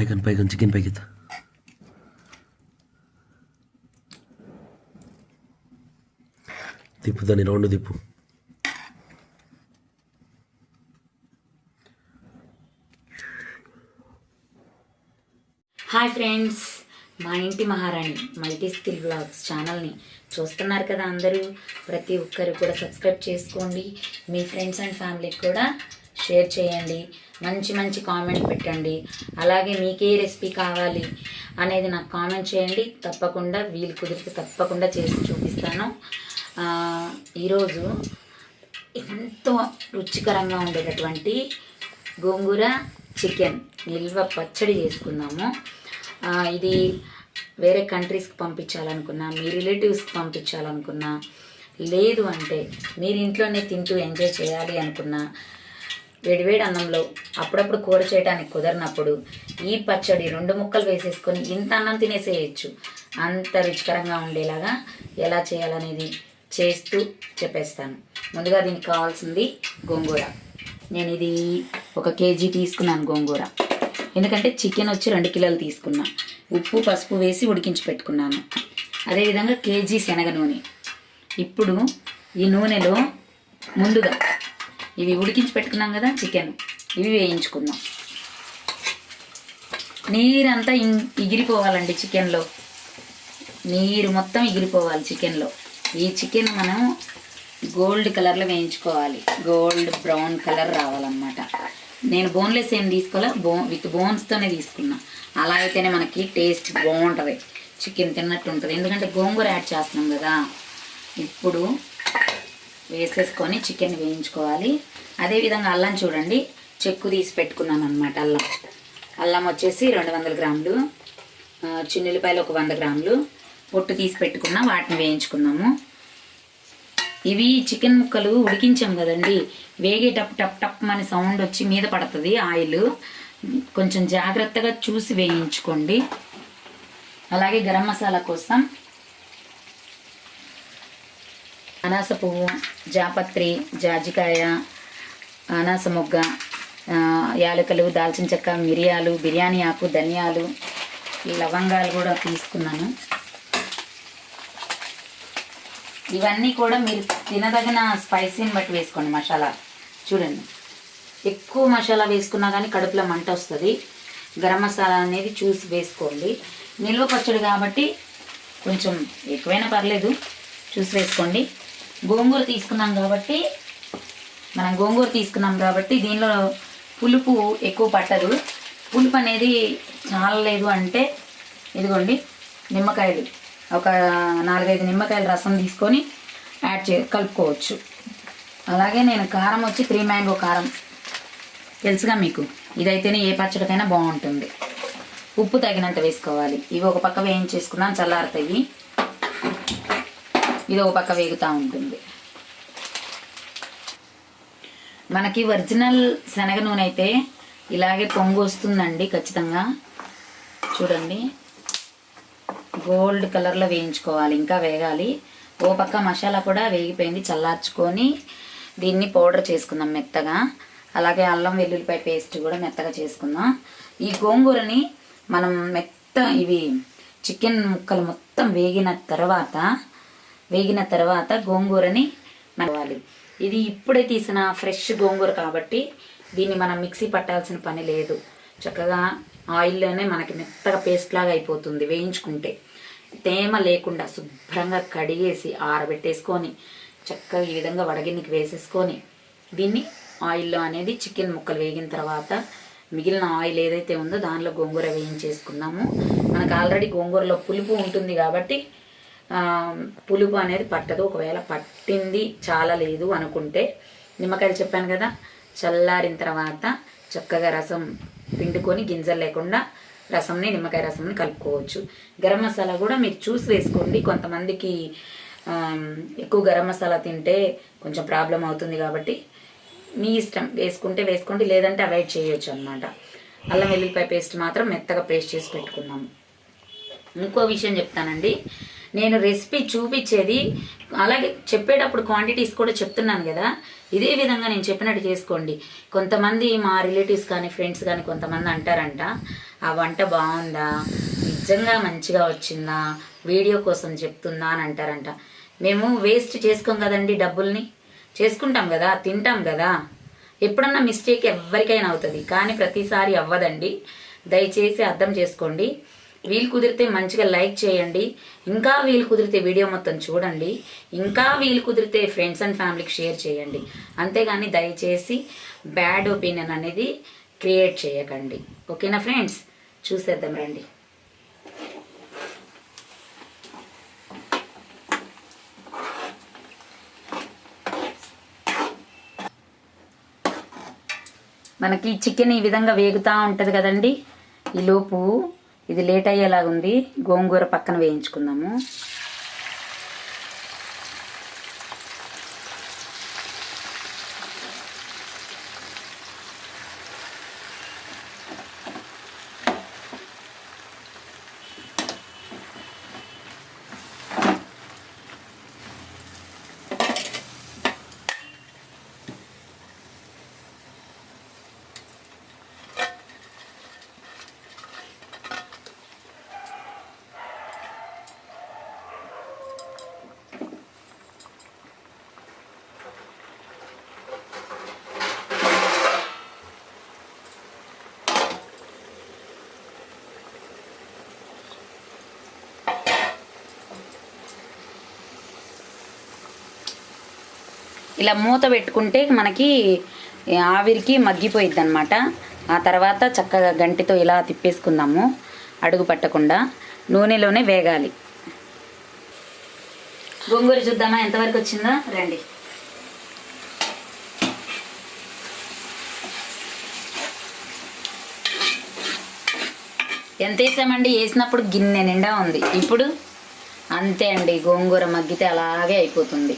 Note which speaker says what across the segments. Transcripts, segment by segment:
Speaker 1: పైకన్ పైకన్ chicken పైకెత్త. తిప్పు దాన్ని round తిప్పు.
Speaker 2: Hi friends మా ఇంటి మహారాణి మల్టీ స్కిల్ బ్లాగ్స్ ఛానల్ని చూస్తున్నారు కదా అందరూ? ప్రతి ఒక్కరు కూడా సబ్స్క్రైబ్ చేసుకోండి. మీ ఫ్రెండ్స్ అండ్ ఫ్యామిలీకి కూడా షేర్ చేయండి. మంచి మంచి కామెంట్ పెట్టండి. అలాగే మీకే రెసిపీ కావాలి అనేది నాకు కామెంట్ చేయండి. తప్పకుండా వీలు కుదిరితే తప్పకుండా చేసి చూపిస్తాను. ఈరోజు ఎంతో రుచికరంగా ఉండేటటువంటి గోంగూర చికెన్ నిల్వ పచ్చడి చేసుకుందాము. ఇది వేరే కంట్రీస్కి పంపించాలనుకున్నా మీ రిలేటివ్స్కి పంపించాలనుకున్నా లేదు అంటే మీరు ఇంట్లోనే తింటూ ఎంజాయ్ చేయాలి అనుకున్నా వేడివేడి అన్నంలో అప్పుడప్పుడు కూర చేయడానికి కుదరినప్పుడు ఈ పచ్చడి రెండు ముక్కలు వేసేసుకొని ఇంత అన్నం తినేసేయచ్చు. అంత రుచికరంగా ఉండేలాగా ఎలా చేయాలనేది చేస్తూ చెప్పేస్తాను. ముందుగా దీనికి కావాల్సింది గోంగూర. నేను ఇది ఒక కేజీ తీసుకున్నాను గోంగూర. ఎందుకంటే చికెన్ వచ్చి రెండు కిలోలు తీసుకున్నా. ఉప్పు పసుపు వేసి ఉడికించి పెట్టుకున్నాను. అదేవిధంగా కేజీ శనగ నూనె. ఇప్పుడు ఈ నూనెలో ముందుగా ఇవి ఉడికించి పెట్టుకున్నాం కదా చికెన్ ఇవి వేయించుకుందాం. నీరంతా ఇం- ఎగిరిపోవాలండి చికెన్లో నీరు మొత్తం ఎగిరిపోవాలి చికెన్లో ఈ చికెన్ మనం గోల్డ్ కలర్లో వేయించుకోవాలి. గోల్డ్ బ్రౌన్ కలర్ రావాలన్నమాట. నేను బోన్లెస్ ఏం తీసుకోలే బో విత్ బోన్స్తోనే తీసుకున్నా. అలా అయితేనే మనకి టేస్ట్ బాగుంటుంది. చికెన్ తిన్నట్టు ఉంటుంది. ఎందుకంటే గోంగూర యాడ్ చేస్తున్నాం కదా. ఇప్పుడు వేసేసుకొని చికెన్ వేయించుకోవాలి. అదేవిధంగా అల్లం చూడండి చెక్కు తీసి పెట్టుకున్నాను అనమాట అల్లం. అల్లం వచ్చేసి రెండు వందల గ్రాములు చిన్నులపాయలు ఒక వంద గ్రాములు పొట్టు తీసి పెట్టుకున్న వాటిని వేయించుకున్నాము. ఇవి చికెన్ ముక్కలు ఉడికించాం కదండి. వేగేటప్పుడు టప్ టప్ అని సౌండ్ వచ్చి మీద పడుతుంది ఆయిల్. కొంచెం జాగ్రత్తగా చూసి వేయించుకోండి. అలాగే గరం మసాలా కోసం అనాస పువ్వు జాపత్రి జాజికాయ అనాస మొగ్గ యాలకలు యాలకులు దాల్చిన చెక్క మిరియాలు బిర్యానీ ఆకు ధనియాలు లవంగాలు కూడా తీసుకున్నాను. ఇవన్నీ కూడా మీరు తినదగిన స్పైసీని బట్టి వేసుకోండి మసాలా. చూడండి. ఎక్కువ మసాలా వేసుకున్నా కానీ కడుపులో మంట వస్తుంది. గరం మసాలా అనేది చూసి వేసుకోండి. నిల్వ పచ్చడి కాబట్టి కొంచెం ఎక్కువైనా పర్లేదు. చూసి వేసుకోండి. గోంగూర తీసుకున్నాం కాబట్టి మనం గోంగూర తీసుకున్నాం కాబట్టి దీనిలో పులుపు ఎక్కువ పట్టదు. పులుపు అనేది చాలలేదు అంటే ఇదిగోండి నిమ్మకాయలు. ఒక నాలుగైదు నిమ్మకాయల రసం తీసుకొని యాడ్ చే కలుపుకోవచ్చు. అలాగే నేను కారం వచ్చి త్రీ మ్యాంగో కారం. తెలుసుగా మీకు? ఇదైతేనే ఏ పచ్చడికైనా బాగుంటుంది. ఉప్పు తగినంత వేసుకోవాలి. ఇవి ఒక పక్క వేయించేసుకున్నాను చల్లారుతాయి. ఇది ఒక పక్క వేగుతూ ఉంటుంది. మనకి ఒరిజినల్ శనగ నూనె అయితే ఇలాగే పొంగు వస్తుందండి ఖచ్చితంగా. చూడండి. గోల్డ్ కలర్లో వేయించుకోవాలి ఇంకా వేగాలి. ఓ పక్క మసాలా కూడా వేగిపోయింది చల్లార్చుకొని దీన్ని పౌడర్ చేసుకుందాం మెత్తగా. అలాగే అల్లం వెల్లుల్లిపాయ పేస్ట్ కూడా మెత్తగా చేసుకుందాం. ఈ గోంగూరని మనం మెత్త ఇవి చికెన్ ముక్కలు మొత్తం వేగిన తర్వాత వేగిన తర్వాత గోంగూరని మనవాలి ఇది ఇప్పుడే తీసిన ఫ్రెష్ గోంగూర కాబట్టి దీన్ని మనం మిక్సీ పట్టాల్సిన పని లేదు. చక్కగా ఆయిల్లోనే మనకి మెత్తగా పేస్ట్ లాగా అయిపోతుంది వేయించుకుంటే. తేమ లేకుండా శుభ్రంగా కడిగేసి ఆరబెట్టేసుకొని చక్కగా ఈ విధంగా వడగిన్నికి వేసేసుకొని దీన్ని ఆయిల్లో అనేది చికెన్ ముక్కలు వేగిన తర్వాత మిగిలిన ఆయిల్ ఏదైతే ఉందో దానిలో గోంగూర వేయించేసుకుందాము. మనకు ఆల్రెడీ గోంగూరలో పులుపు ఉంటుంది కాబట్టి పులుపు అనేది పట్టదు. ఒకవేళ పట్టింది చాలా లేదు అనుకుంటే నిమ్మకాయలు చెప్పాను కదా చల్లారిన తర్వాత చక్కగా రసం పిండుకొని గింజలు లేకుండా రసంని నిమ్మకాయ రసంని కలుపుకోవచ్చు. గరం మసాలా కూడా మీరు చూసి వేసుకోండి. కొంతమందికి ఎక్కువ గరం మసాలా తింటే కొంచెం ప్రాబ్లం అవుతుంది కాబట్టి మీ ఇష్టం. వేసుకుంటే వేసుకోండి లేదంటే అవాయిడ్ చేయొచ్చు అనమాట అల్లం వెల్లుల్లిపాయ పేస్ట్ మాత్రం మెత్తగా పేస్ట్ చేసి పెట్టుకున్నాము ఇంకో విషయం చెప్తానండి. నేను రెసిపీ చూపించేది అలాగే చెప్పేటప్పుడు క్వాంటిటీస్ కూడా చెప్తున్నాను కదా. ఇదే విధంగా నేను చెప్పినట్టు చేసుకోండి. కొంతమంది మా రిలేటివ్స్ కానీ ఫ్రెండ్స్ కానీ కొంతమంది అంటారంట ఆ వంట బాగుందా? నిజంగా మంచిగా వచ్చిందా? వీడియో కోసం చెప్తుందా? అని అంటారంట. మేము వేస్ట్ చేసుకోం కదండి డబ్బుల్ని. చేసుకుంటాం కదా తింటాం కదా. ఎప్పుడన్నా మిస్టేక్ ఎవరికైనా అవుతుంది కానీ ప్రతిసారి అవ్వదండి. దయచేసి అర్థం చేసుకోండి. వీలు కుదిరితే మంచిగా లైక్ చేయండి. ఇంకా వీలు కుదిరితే వీడియో మొత్తం చూడండి. ఇంకా వీలు కుదిరితే ఫ్రెండ్స్ అండ్ ఫ్యామిలీకి షేర్ చేయండి. అంతేగాని దయచేసి బ్యాడ్ ఒపీనియన్ అనేది క్రియేట్ చేయకండి. ఓకేనా ఫ్రెండ్స్? చూసేద్దాం రండి. మనకి చికెన్ ఈ విధంగా వేగుతూ ఉంటుంది కదండి. ఈ లోపు ఇది లేట్ అయ్యేలాగా ఉంది గోంగూర పక్కన వేయించుకుందాము. ఇలా మూత పెట్టుకుంటే మనకి ఆవిరికి మగ్గిపోయిద్ది అనమాట ఆ తర్వాత చక్కగా గంటితో ఇలా తిప్పేసుకుందాము అడుగు పట్టకుండా. నూనెలోనే వేగాలి. గోంగూర చూద్దామా? ఎంతవరకు వచ్చిందో? రండి. ఎంత వేసామండి? వేసినప్పుడు గిన్నె నిండా ఉంది. ఇప్పుడు అంతే అండి గోంగూర మగ్గితే అలాగే అయిపోతుంది.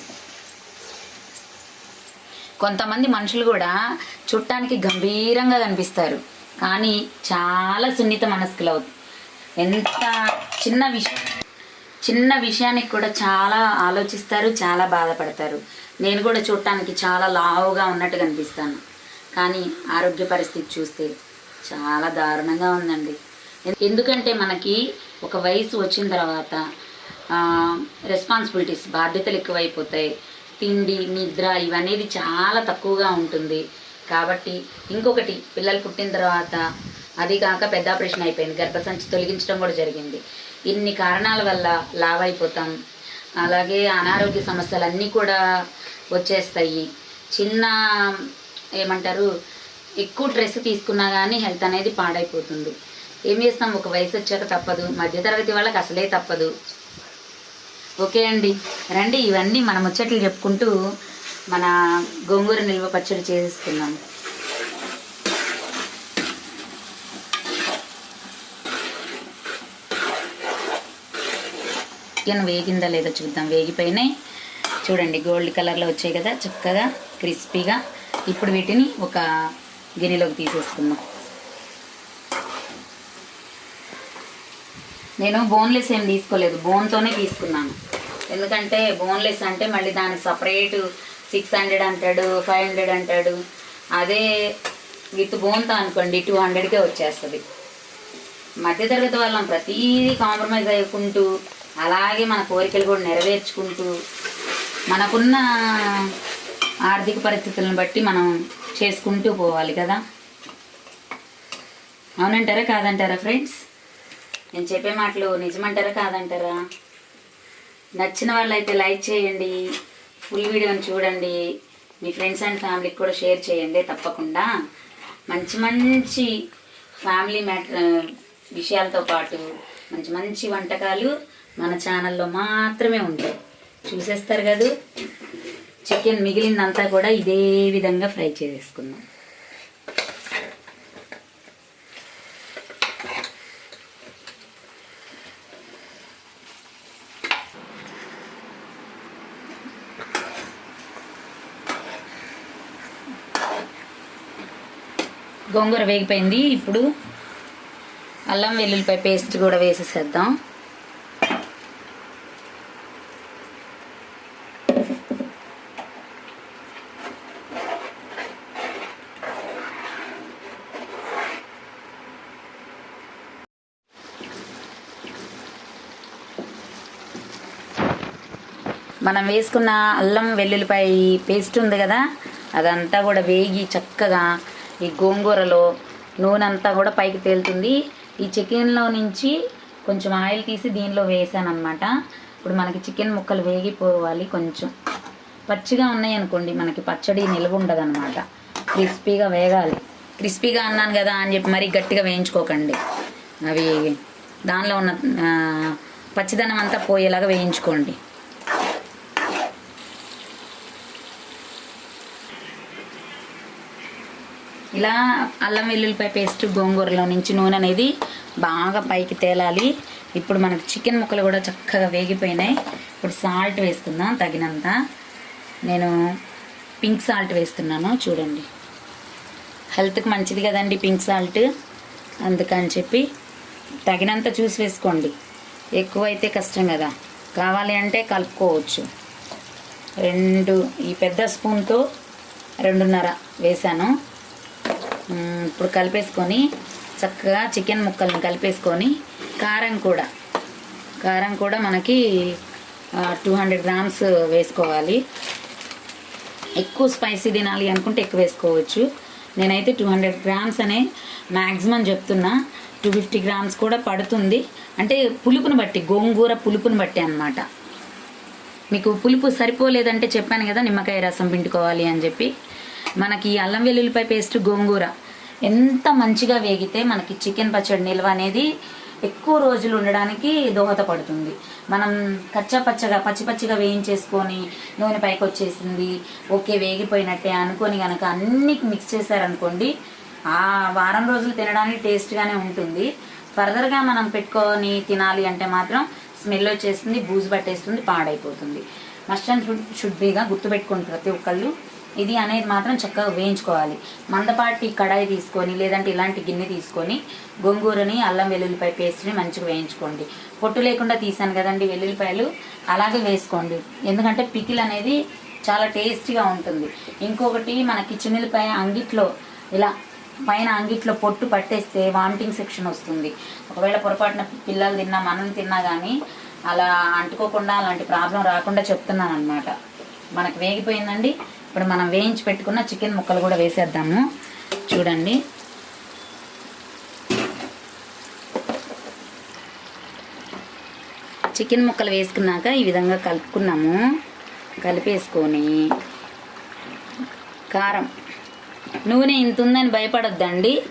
Speaker 2: కొంతమంది మనుషులు కూడా చుట్టానికి గంభీరంగా కనిపిస్తారు. కానీ చాలా సున్నిత మనస్కులు అవుతుంది ఎంత చిన్న విషయం చిన్న విషయానికి కూడా చాలా ఆలోచిస్తారు చాలా బాధపడతారు. నేను కూడా చూడటానికి చాలా లావుగా ఉన్నట్టు కనిపిస్తాను. కానీ ఆరోగ్య పరిస్థితి చూస్తే చాలా దారుణంగా ఉందండి. ఎందుకంటే మనకి ఒక వయసు వచ్చిన తర్వాత రెస్పాన్సిబిలిటీస్ బాధ్యతలు ఎక్కువైపోతాయి. తిండి నిద్ర ఇవనేది చాలా తక్కువగా ఉంటుంది. కాబట్టి ఇంకొకటి పిల్లలు పుట్టిన తర్వాత అది కాక పెద్ద ఆపరేషన్ అయిపోయింది. గర్భసంచి తొలగించడం కూడా జరిగింది. ఇన్ని కారణాల వల్ల లావైపోతాం. అయిపోతాం అలాగే అనారోగ్య సమస్యలు అన్నీ కూడా వచ్చేస్తాయి. చిన్న ఏమంటారు ఎక్కువ డ్రెస్ తీసుకున్నా కానీ హెల్త్ అనేది పాడైపోతుంది. ఏం చేస్తాం? ఒక వయసు వచ్చాక తప్పదు. మధ్యతరగతి వాళ్ళకి అసలే తప్పదు. ఓకే అండి. రండి ఇవన్నీ మన ముచ్చట్లు చెప్పుకుంటూ మన గోంగూర నిల్వ పచ్చడి చేసేస్తున్నాం చికెన్ వేగిందా లేదో చూద్దాం. వేగిపోయినాయి. చూడండి గోల్డ్ కలర్లో వచ్చాయి కదా చక్కగా క్రిస్పీగా. ఇప్పుడు వీటిని ఒక గిన్నెలోకి తీసేసుకుందాం. నేను బోన్లెస్ ఏం తీసుకోలేదు. బోన్తోనే తీసుకున్నాను. ఎందుకంటే బోన్లెస్ అంటే మళ్ళీ దానికి సపరేట్ సిక్స్ హండ్రెడ్ అంటాడు ఫైవ్ హండ్రెడ్ అంటాడు. అదే విత్ బోన్తో అనుకోండి టూ హండ్రెడ్కే వచ్చేస్తుంది. మధ్యతరగతి వాళ్ళం ప్రతీదీ కాంప్రమైజ్ అయ్యుకుంటూ అలాగే మన కోరికలు కూడా నెరవేర్చుకుంటూ మనకున్న ఆర్థిక పరిస్థితులను బట్టి మనం చేసుకుంటూ పోవాలి కదా. అవునంటారా కాదంటారా ఫ్రెండ్స్ నేను చెప్పే మాటలు నిజమంటారా కాదంటారా? నచ్చిన వాళ్ళైతే లైక్ చేయండి ఫుల్ వీడియోని చూడండి మీ ఫ్రెండ్స్ అండ్ ఫ్యామిలీకి కూడా షేర్ చేయండి తప్పకుండా. మంచి మంచి ఫ్యామిలీ మ్యాటర్ విషయాలతో పాటు మంచి మంచి వంటకాలు మన ఛానల్లో మాత్రమే ఉంటాయి. చూసేస్తారు కదా? చికెన్ మిగిలిందంతా కూడా ఇదే విధంగా ఫ్రై చేసేసుకుందాం. గోంగూర వేగిపోయింది. ఇప్పుడు అల్లం వెల్లుల్లిపాయ పేస్ట్ కూడా వేసేసేద్దాం. మనం వేసుకున్న అల్లం వెల్లుల్లిపాయ పేస్ట్ ఉంది కదా అదంతా కూడా వేగి చక్కగా ఈ గోంగూరలో నూనె అంతా కూడా పైకి తేలుతుంది. ఈ చికెన్లో నుంచి కొంచెం ఆయిల్ తీసి దీనిలో వేసాను ఇప్పుడు మనకి చికెన్ ముక్కలు వేగిపోవాలి కొంచెం. పచ్చిగా ఉన్నాయి అనుకోండి మనకి పచ్చడి నిల్వ ఉండదు అనమాట క్రిస్పీగా వేగాలి. క్రిస్పీగా అన్నాను కదా అని చెప్పి మరీ గట్టిగా వేయించుకోకండి. అవి దానిలో ఉన్న పచ్చిదనం అంతా పోయేలాగా వేయించుకోండి. ఇలా అల్లం వెల్లుల్లిపాయ పేస్ట్ గోంగూరలో నుంచి నూనె అనేది బాగా పైకి తేలాలి. ఇప్పుడు మనకి చికెన్ ముక్కలు కూడా చక్కగా వేగిపోయినాయి. ఇప్పుడు సాల్ట్ వేసుకుందాం తగినంత. నేను పింక్ సాల్ట్ వేస్తున్నాను చూడండి. హెల్త్కి మంచిది కదండి పింక్ సాల్ట్. అందుకని చెప్పి తగినంత చూసి వేసుకోండి. ఎక్కువైతే కష్టం కదా. కావాలి అంటే కలుపుకోవచ్చు. రెండు ఈ పెద్ద స్పూన్తో రెండున్నర వేసాను. ఇప్పుడు కలిపేసుకొని చక్కగా చికెన్ ముక్కల్ని కలిపేసుకొని కారం కూడా. కారం కూడా మనకి టూ హండ్రెడ్ గ్రామ్స్ వేసుకోవాలి. ఎక్కువ స్పైసీ తినాలి అనుకుంటే ఎక్కువ వేసుకోవచ్చు. నేనైతే టూ హండ్రెడ్ గ్రామ్స్ అనే మ్యాక్సిమం చెప్తున్నా. టూ ఫిఫ్టీ గ్రామ్స్ కూడా పడుతుంది. అంటే పులుపుని బట్టి గోంగూర పులుపుని బట్టి అన్నమాట. మీకు పులుపు సరిపోలేదంటే చెప్పాను కదా నిమ్మకాయ రసం పిండుకోవాలి అని చెప్పి. మనకి ఈ అల్లం వెల్లుల్లిపాయ పేస్ట్ గోంగూర ఎంత మంచిగా వేగితే మనకి చికెన్ పచ్చడి నిల్వ అనేది ఎక్కువ రోజులు ఉండడానికి దోహదపడుతుంది మనం కచ్చా పచ్చగా పచ్చి పచ్చిగా వేయించేసుకొని నూనె పైకి వచ్చేసింది ఓకే వేగిపోయినట్టే అనుకొని కనుక అన్ని మిక్స్ చేశారనుకోండి ఆ వారం రోజులు తినడానికి టేస్ట్గానే ఉంటుంది. ఫర్దర్గా మనం పెట్టుకొని తినాలి అంటే మాత్రం స్మెల్ వచ్చేస్తుంది బూజు పట్టేస్తుంది పాడైపోతుంది. మస్ట్ అండ్ షుడ్ షుడ్ బీగా గుర్తుపెట్టుకోండి ప్రతి ఒక్కళ్ళు. ఇది అనేది మాత్రం చక్కగా వేయించుకోవాలి. మందపాటి కడాయి తీసుకొని లేదంటే ఇలాంటి గిన్నె తీసుకొని గోంగూరని అల్లం వెల్లుల్లిపాయ పేస్ట్ని మంచిగా వేయించుకోండి. పొట్టు లేకుండా తీసాను కదండి వెల్లుల్లిపాయలు అలాగే వేసుకోండి. ఎందుకంటే పికిల్ అనేది చాలా టేస్టీగా ఉంటుంది. ఇంకొకటి మనకి చిన్నులపాయ అంగిట్లో ఇలా పైన అంగిట్లో పొట్టు పట్టేస్తే వామిటింగ్ సెక్షన్ వస్తుంది. ఒకవేళ పొరపాటున పిల్లలు తిన్నా మనం తిన్నా కానీ అలా అంటుకోకుండా అలాంటి ప్రాబ్లం రాకుండా చెప్తున్నాను అనమాట మనకు వేగిపోయిందండి. ఇప్పుడు మనం వేయించి పెట్టుకున్న చికెన్ ముక్కలు కూడా వేసేద్దాము. చూడండి. చికెన్ ముక్కలు వేసుకున్నాక ఈ విధంగా కలుపుకున్నాము. కలిపేసుకొని కారం. నూనె ఇంత ఉందని భయపడొద్దండి.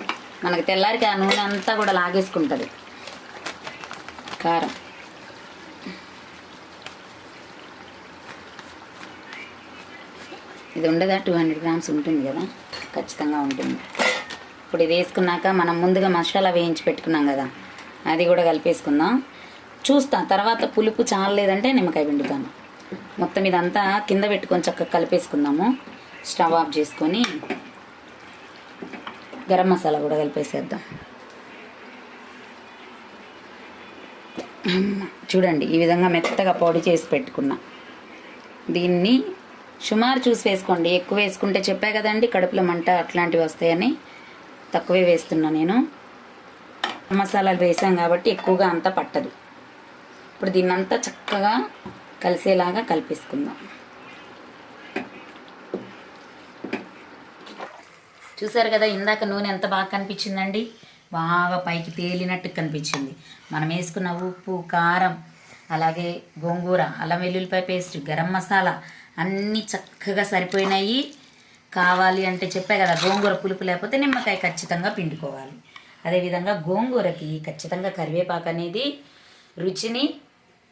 Speaker 2: మనకు తెల్లారికి ఆ నూనె అంతా కూడా లాగేసుకుంటుంది. కారం. ఇది ఉండదా? టూ హండ్రెడ్ గ్రామ్స్ ఉంటుంది కదా? ఖచ్చితంగా ఉంటుంది. ఇప్పుడు ఇది వేసుకున్నాక మనం ముందుగా మసాలా వేయించి పెట్టుకున్నాం కదా? అది కూడా కలిపేసుకుందాం. చూస్తా తర్వాత పులుపు చాలలేదంటే నిమ్మకాయ పిండుతాను. మొత్తం ఇదంతా కింద పెట్టుకొని చక్కగా కలిపేసుకుందాము. స్టవ్ ఆఫ్ చేసుకొని గరం మసాలా కూడా కలిపేసేద్దాం. చూడండి ఈ విధంగా మెత్తగా పొడి చేసి పెట్టుకున్నా. దీన్ని సుమారు చూసి వేసుకోండి. ఎక్కువ వేసుకుంటే చెప్పా కదండి కడుపులో మంట అట్లాంటివి వస్తాయని. తక్కువే వేస్తున్నా నేను. మసాలాలు వేసాం కాబట్టి ఎక్కువగా అంతా పట్టదు. ఇప్పుడు దీన్నంతా చక్కగా కలిసేలాగా కలిపేసుకుందాం. చూసారు కదా ఇందాక నూనె ఎంత బాగా కనిపించిందండి? బాగా పైకి తేలినట్టు కనిపించింది. మనం వేసుకున్న ఉప్పు కారం అలాగే గోంగూర అల్లం వెల్లుల్లిపాయ పేస్ట్ గరం మసాలా అన్నీ చక్కగా సరిపోయినాయి. కావాలి అంటే చెప్పా కదా గోంగూర పులుపు లేకపోతే నిమ్మకాయ ఖచ్చితంగా పిండుకోవాలి. అదేవిధంగా గోంగూరకి ఖచ్చితంగా కరివేపాకు అనేది రుచిని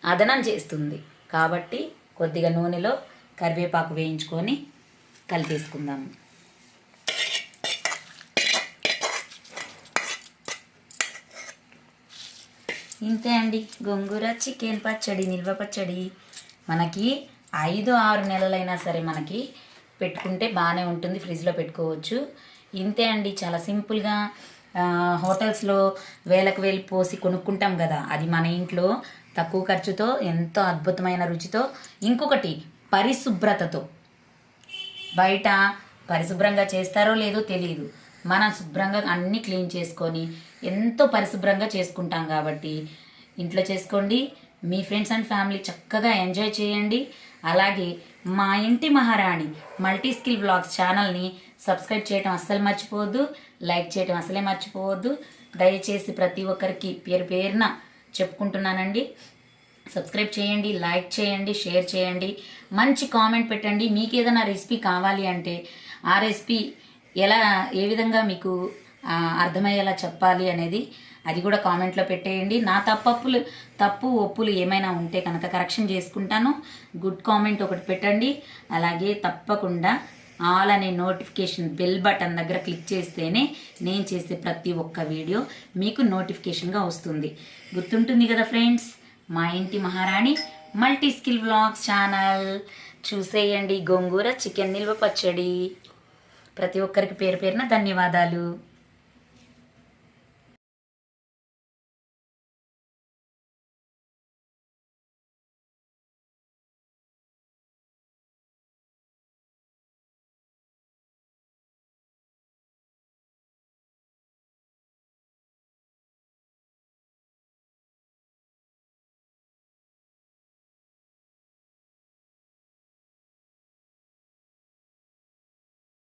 Speaker 2: అదనం చేస్తుంది. కాబట్టి కొద్దిగా నూనెలో కరివేపాకు వేయించుకొని కలిపేసుకుందాము. ఇంతే అండి. గోంగూర చికెన్ పచ్చడి నిల్వ పచ్చడి. మనకి ఐదు ఆరు నెలలైనా సరే మనకి పెట్టుకుంటే బాగానే ఉంటుంది ఫ్రిడ్జ్లో పెట్టుకోవచ్చు. ఇంతే అండి చాలా సింపుల్గా హోటల్స్లో వేలకు వేలు పోసి కొనుక్కుంటాం కదా అది మన ఇంట్లో తక్కువ ఖర్చుతో ఎంతో అద్భుతమైన రుచితో. ఇంకొకటి పరిశుభ్రతతో. బయట పరిశుభ్రంగా చేస్తారో లేదో తెలియదు మనం శుభ్రంగా అన్నీ క్లీన్ చేసుకొని ఎంతో పరిశుభ్రంగా చేసుకుంటాం కాబట్టి ఇంట్లో చేసుకోండి. మీ ఫ్రెండ్స్ అండ్ ఫ్యామిలీ చక్కగా ఎంజాయ్ చేయండి. అలాగే మా ఇంటి మహారాణి మల్టీ స్కిల్ బ్లాగ్స్ ఛానల్ని సబ్స్క్రైబ్ చేయడం అస్సలు మర్చిపోవద్దు. లైక్ చేయడం అసలే మర్చిపోవద్దు. దయచేసి ప్రతి ఒక్కరికి పేరు పేరున చెప్పుకుంటున్నానండి. సబ్స్క్రైబ్ చేయండి లైక్ చేయండి షేర్ చేయండి. మంచి కామెంట్ పెట్టండి. మీకు ఏదైనా రెసిపీ కావాలి అంటే ఆ రెసిపీ ఎలా ఏ విధంగా మీకు అర్థమయ్యేలా చెప్పాలి అనేది అది కూడా కామెంట్లో పెట్టేయండి. నా తప్పప్పులు తప్పు ఒప్పులు ఏమైనా ఉంటే కనుక కరెక్షన్ చేసుకుంటాను. గుడ్ కామెంట్ ఒకటి పెట్టండి. అలాగే తప్పకుండా ఆల్ అనే నోటిఫికేషన్ బెల్ బటన్ దగ్గర క్లిక్ చేస్తేనే నేను చేసే ప్రతి ఒక్క వీడియో మీకు నోటిఫికేషన్గా వస్తుంది. గుర్తుంటుంది కదా ఫ్రెండ్స్ మా ఇంటి మహారాణి మల్టీ స్కిల్ వ్లాగ్స్ ఛానల్. చూసేయండి గోంగూర చికెన్ నిల్వ పచ్చడి. ప్రతి ఒక్కరికి పేరు పేరున ధన్యవాదాలు.